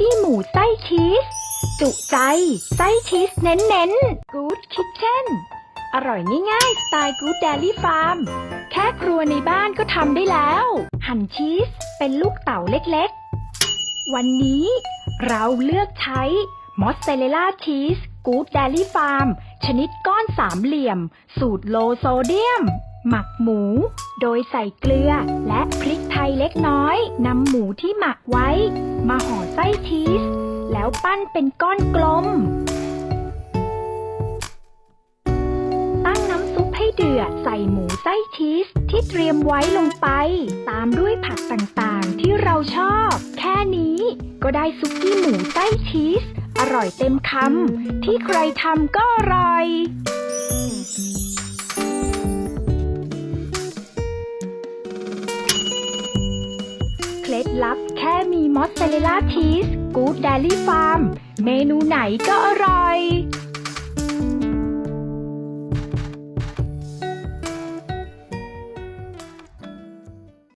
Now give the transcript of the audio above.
กี้หมูไส้ชีส จุใจ ไส้ชีสเน้นๆ Good Kitchen อร่อยง่ายๆ สไตล์ Good Dairy Farm แค่ครัวในบ้านก็ทำได้แล้ว หั่นชีสเป็นลูกเต๋าเล็กๆ วันนี้เราเลือกใช้มอสซาเรลล่าชีส Good Dairy Farm ชนิดก้อนสามเหลี่ยม สูตรโลโซเดียม หมักหมู โดยใส่เกลือและพริก ล็กน้อยนำหมูที่หมักไว้ มาห่อไส้ชีส แล้วปั้นเป็นก้อนกลม ตั้งน้ำซุปให้เดือดใส่หมูไส้ชีสที่เตรียมไว้ลงไป ตามด้วยผักต่างๆที่เราชอบ แค่นี้ก็ได้ซุกี้หมูไส้ชีส อร่อยเต็มคำที่ใครทำก็อร่อย ล็ดลับแค่มีมอสซาเรลล่าชีสกู๊ดเดลี่ฟาร์ม เมนูไหนก็อร่อย